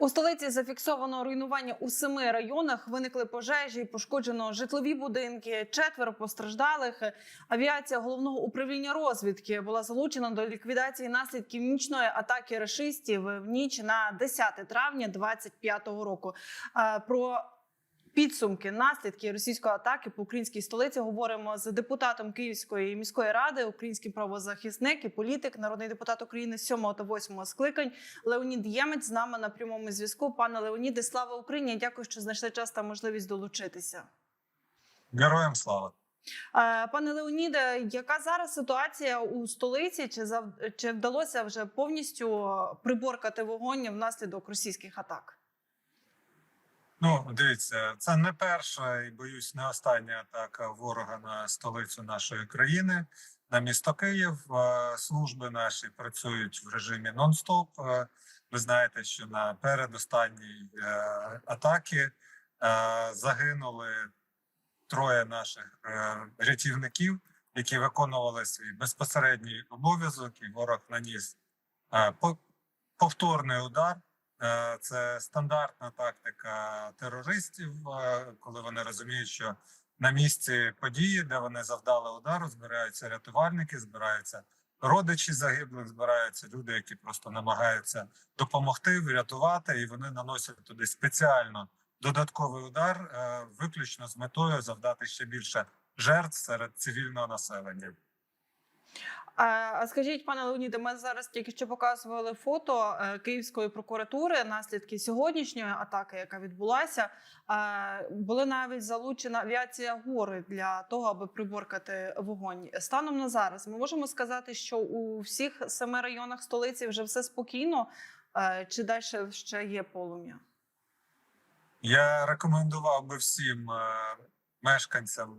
У столиці зафіксовано руйнування у семи районах. Виникли пожежі, пошкоджено житлові будинки, четверо постраждалих. Авіація головного управління розвідки була залучена до ліквідації наслідків нічної атаки рашистів в ніч на 10 травня 2025 року. Е, Про Підсумки наслідки російської атаки по українській столиці говоримо з депутатом Київської міської ради, український правозахисник і політик, народний депутат України 7 та 8 скликань Леонід Ємець з нами на прямому зв'язку. Пане Леоніде, слава Україні! Дякую, що знайшли час та можливість долучитися. Героям слава. Е, Пане Леоніде, яка зараз ситуація у столиці? Чи зав... чи вдалося вже повністю приборкати вогонь внаслідок російських атак? Ну, дивіться, це не перша і боюсь, не остання атака ворога на столицю нашої країни, на місто Київ. Е, Служби наші працюють в режимі нон-стоп. Е, Ви знаєте, що на передостанній е, атаки загинули троє наших рятівників, які виконували свій безпосередній обов'язок, і ворог наніс по- повторний удар. Е, Це стандартна тактика терористів, е, коли вони розуміють, що на місці події, де вони завдали удару, збираються рятувальники, збираються родичі загиблих, збираються люди, які просто намагаються допомогти, врятувати, і вони наносять туди спеціально додатковий удар, е, виключно з метою завдати ще більше жертв серед цивільного населення. А скажіть, пане Леоніде, ми зараз тільки що показували фото е, Київської прокуратури, наслідки сьогоднішньої атаки, яка відбулася. Були навіть залучена авіація гори для того, аби приборкати вогонь. Станом на зараз ми можемо сказати, що у всіх семи районах столиці вже все спокійно, е, чи далі ще є полум'я? Я рекомендував би всім е, мешканцям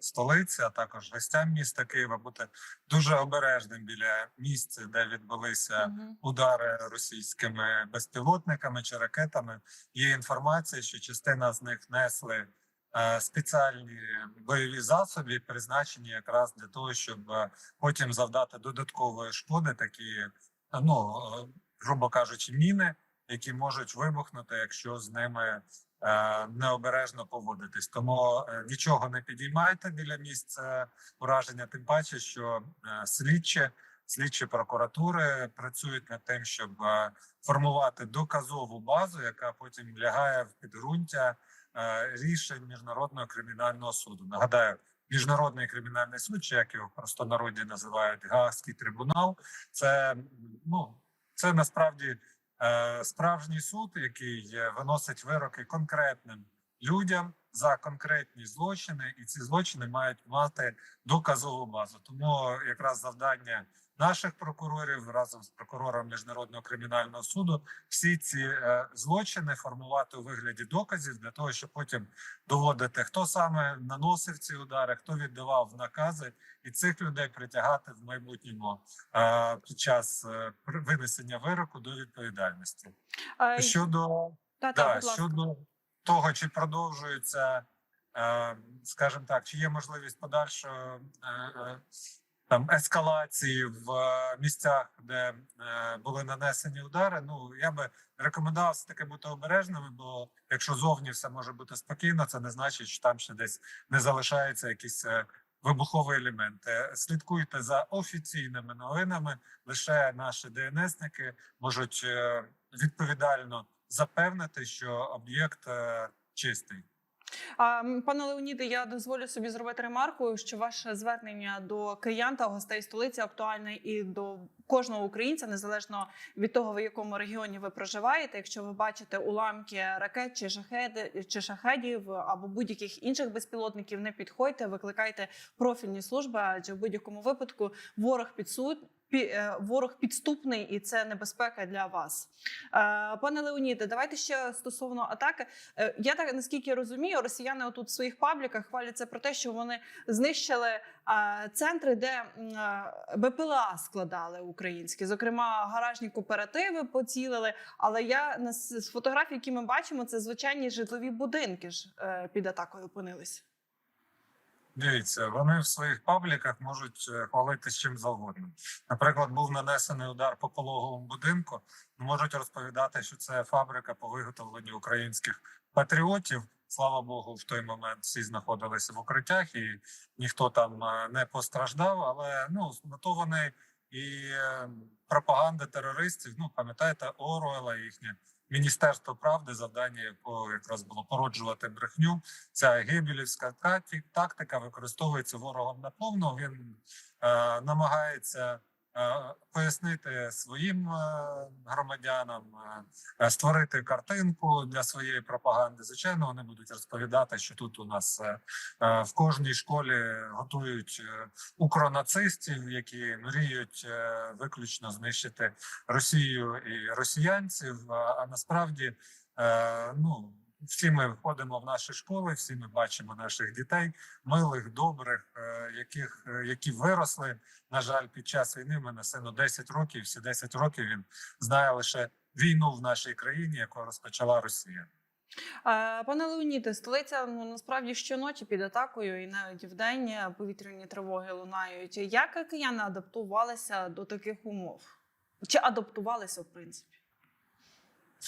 столиці, а також гостям міста Києва бути дуже обережним біля місця, де відбулися удари російськими безпілотниками чи ракетами. Є інформація, що частина з них несли спеціальні бойові засоби, призначені якраз для того, щоб потім завдати додаткової шкоди, такі, ну грубо кажучи, міни, які можуть вибухнути, якщо з ними необережно поводитись. Тому е, нічого не підіймайте біля місця ураження, тим паче, що е, слідчі слідчі прокуратури працюють над тим, щоб е, формувати доказову базу, яка потім лягає в підґрунтя е, рішень міжнародного кримінального суду. Нагадаю, міжнародний кримінальний суд, чи як його просто народі називають Гаагський трибунал. Це ну це насправді е, справжній суд, який е, виносить вироки конкретним людям за конкретні злочини, і ці злочини мають мати доказову базу. Тому якраз завдання наших прокурорів разом з прокурором міжнародного кримінального суду всі ці е, злочини формувати у вигляді доказів для того, щоб потім доводити, хто саме наносив ці удари, хто віддавав накази, і цих людей притягати в майбутньому е, під час е, винесення вироку до відповідальності. Щодо та, та, Да, щодо того, чи продовжується, скажімо так, чи є можливість подальшої е, там ескалації в е, місцях, де е, були нанесені удари. Ну я би рекомендував все таки бути обережними, бо якщо зовні все може бути спокійно, це не значить, що там ще десь не залишаються якісь. е, Вибухові елементи. Слідкуйте за офіційними новинами. Лише наші ДНСники можуть відповідально запевнити, що об'єкт чистий. Пане Леоніде, я дозволю собі зробити ремарку, що ваше звернення до киян та гостей столиці актуальне і до кожного українця, незалежно від того, в якому регіоні ви проживаєте. Якщо ви бачите уламки ракет чи шахеди чи шахедів або будь-яких інших безпілотників, не підходьте, викликайте профільні служби, адже в будь-якому випадку ворог підсуд. Е, Ворог підступний, і це небезпека для вас, Е, пане Леоніде. Давайте ще стосовно атаки. Е, Я так наскільки розумію, росіяни отут в своїх пабліках хваляться про те, що вони знищили центри, де БПЛА складали українські. Зокрема, гаражні кооперативи поцілили. Але я з фотографій, які ми бачимо, це звичайні житлові будинки ж під атакою опинились. Дивіться, вони в своїх пабліках можуть е, хвалитись чим завгодно. Наприклад, був нанесений удар по пологовому будинку. Можуть розповідати, що це фабрика по виготовленню українських патріотів. Слава Богу, в той момент всі знаходилися в укриттях, і ніхто там е, не постраждав. Але ну на то вони і е, пропаганда терористів. Ну пам'ятаєте, Оруела їхнє міністерство правди, завдання якого якраз було породжувати брехню. Ця гибелівська тактика використовується ворогом наповну. Він е, намагається пояснити своїм е, громадянам, е, створити картинку для своєї пропаганди. Звичайно, вони будуть розповідати, що тут у нас е, е, в кожній школі готують е, укронацистів, які мріють е, виключно знищити Росію і росіянців. А, насправді, е, ну всі ми ходимо в наші школи, всі ми бачимо наших дітей, милих, добрих, е, яких е, які виросли. На жаль, під час війни в мене сину 10 років. Всі 10 років він знає лише війну в нашій країні, яку розпочала Росія. Е, Пане Леоніде, столиця ну насправді щоночі під атакою, і навіть вдень повітряні тривоги лунають. Як кияни адаптувалися до таких умов? Чи адаптувалися в принципі?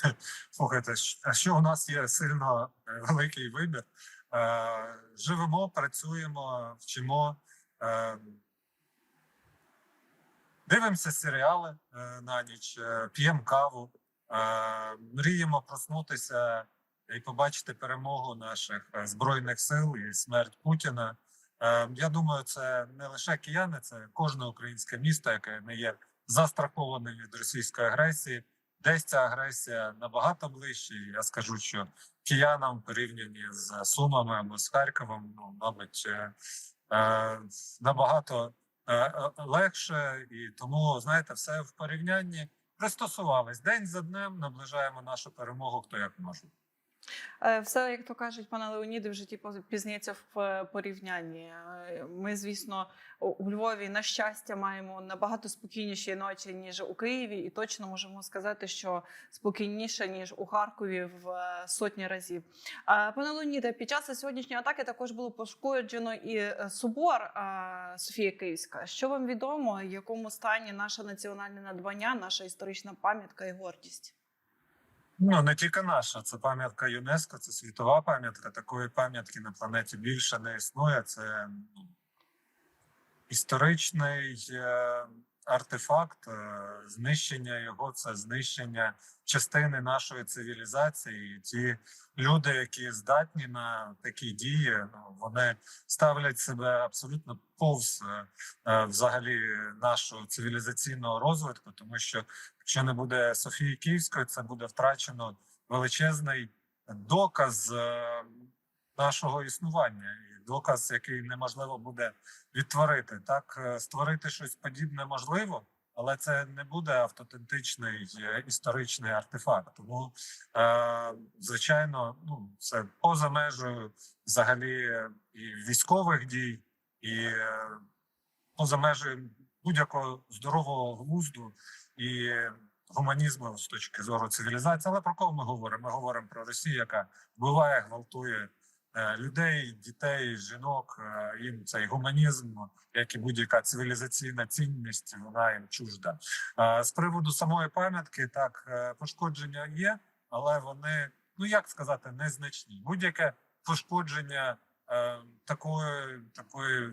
Слухайте, а що у нас є сильно е, великий вибір. Е, Живемо, працюємо, вчимо, е, дивимося серіали на ніч, п'ємо каву, мріємо проснутися і побачити перемогу наших збройних сил і смерть Путіна. Я думаю, це не лише кияни, це кожне українське місто, яке не є застрахованим від російської агресії. Десь ця агресія набагато ближче. Я скажу, що киянам порівняні з Сумами або з Харковом, ну мабуть, е, е, набагато е, е, легше, і тому знаєте, все в порівнянні пристосувались день за днем. Наближаємо нашу перемогу. Хто як може. Е, Все, як то кажуть, пане Леоніде, в житті пізніться в порівнянні. Е, Ми, звісно, у- Львові, на щастя, маємо набагато спокійніші ночі, ніж у Києві, і точно можемо сказати, що спокійніше, ніж у Харкові в е, сотні разів. Пане Леоніде, під час сьогоднішньої атаки також було пошкоджено і собор Софія Київська. Що вам відомо, в якому стані наше національне надбання, наша історична пам'ятка і гордість? Ну не тільки наша, це пам'ятка ЮНЕСКО, це світова пам'ятка. Такої пам'ятки на планеті більше не існує. Це історичний е, артефакт. Е, знищення його це знищення частини нашої цивілізації. Ті люди, які здатні на такі дії, ну вони ставлять себе абсолютно повз е, е, взагалі нашого цивілізаційного розвитку, тому що якщо не буде Софії Київської, це буде втрачено величезний доказ нашого існування, і доказ, який неможливо буде відтворити. Так, е, створити щось подібне можливо, але це не буде автентичний е, історичний артефакт. Тому, е, звичайно, ну це поза межею взагалі е, і військових дій, і поза межею будь-якого здорового глузду і гуманізму з точки зору цивілізації. Але про кого ми говоримо? Ми говоримо про Росію, яка вбиває, гвалтує людей, дітей, жінок. Е, Їм цей гуманізм, як і будь-яка цивілізаційна цінність, вона їм чужда. Е, З приводу самої пам'ятки, так е, пошкодження є, але вони, ну як сказати, незначні. Будь-яке пошкодження е, такої такої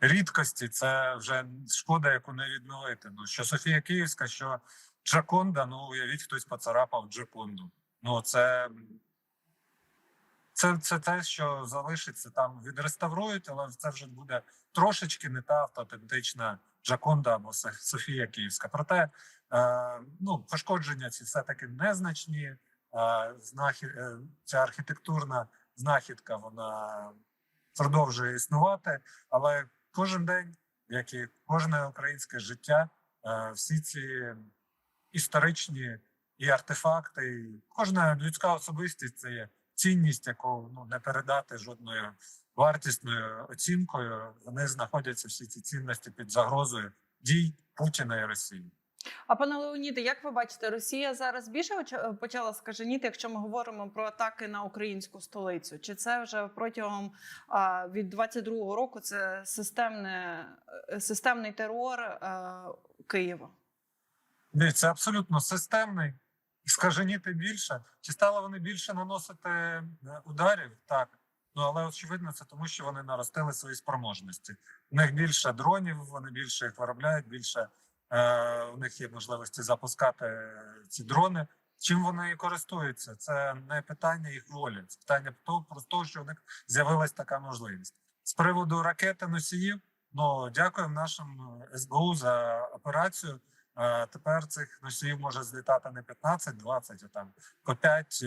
рідкості це вже шкода, яку не відновити. Ну що Софія Київська, що Джаконда, ну уявіть, хтось поцарапав Джаконду. Ну це, це, це те, що залишиться там, відреставрують, але це вже буде трошечки не та автентична Джаконда або Со- Софія Київська. Проте е, ну, пошкодження ці все-таки незначні. Е, знахід, е, ця архітектурна знахідка вона продовжує існувати, але кожен день, як і кожне українське життя, е, всі ці історичні і артефакти, і кожна людська особистість це є цінність, яку ну не передати жодною вартісною оцінкою. Вони знаходяться всі ці цінності під загрозою дій Путіна і Росії. А пане Леоніде, як ви бачите, Росія зараз більше оч- почала скаженіти, якщо ми говоримо про атаки на українську столицю? Чи це вже протягом а, від 22-го року це системне, е, системний терор е, Києва? Дивіться, абсолютно системний. Скаженіти більше. Чи стали вони більше наносити е, ударів? Так. Ну але очевидно, це тому, що вони наростили свої спроможності. У них більше дронів, вони більше їх виробляють, більше е, у них є можливості запускати ці дрони. Чим вони користуються? Це не питання їх волі, це питання того, просто що у них з'явилась така можливість. З приводу ракети носіїв. Ну дякуємо нашим СБУ за операцію. Е, Тепер цих носіїв може злітати не 15, 20, а там по 5,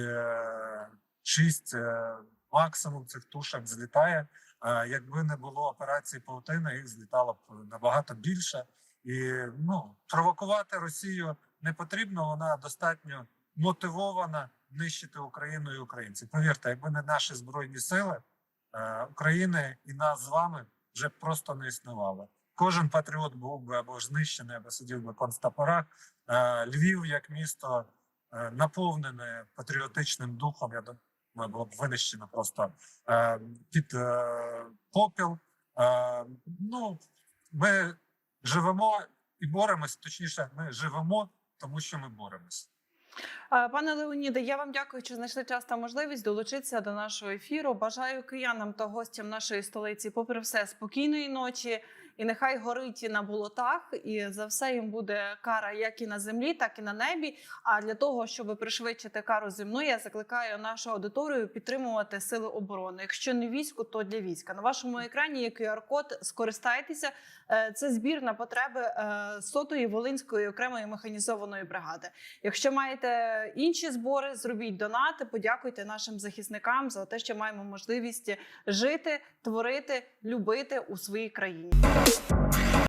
6 е, максимум цих тушок злітає. Е, Якби не було операції паутина, їх злітало б набагато більше. І ну провокувати Росію не потрібно. Вона достатньо мотивована нищити Україну і українців. Повірте, якби не наші збройні сили е, України і нас з вами вже просто не існувало. Кожен патріот був би або знищений, або сидів би в концтаборах. Е, Львів як місто е, наповнене патріотичним духом. Я думаю, було б винищено просто е, під попіл. Ну ми живемо і боремось. Точніше, ми живемо, тому що ми боремось. Пане Леоніде, я вам дякую, що знайшли час та можливість долучитися до нашого ефіру. Бажаю киянам та гостям нашої столиці, попри все, спокійної ночі. І нехай горить на болотах, і за все їм буде кара як і на землі, так і на небі. А для того, щоб пришвидшити кару земну, я закликаю нашу аудиторію підтримувати сили оборони. Якщо не війську, то для війська. На вашому екрані є QR-код, скористайтеся. Е, Це збір на потреби е, сотої волинської окремої механізованої бригади. Якщо маєте інші збори, зробіть донати, подякуйте нашим захисникам за те, що маємо можливість жити, творити, любити у своїй країні. Thank you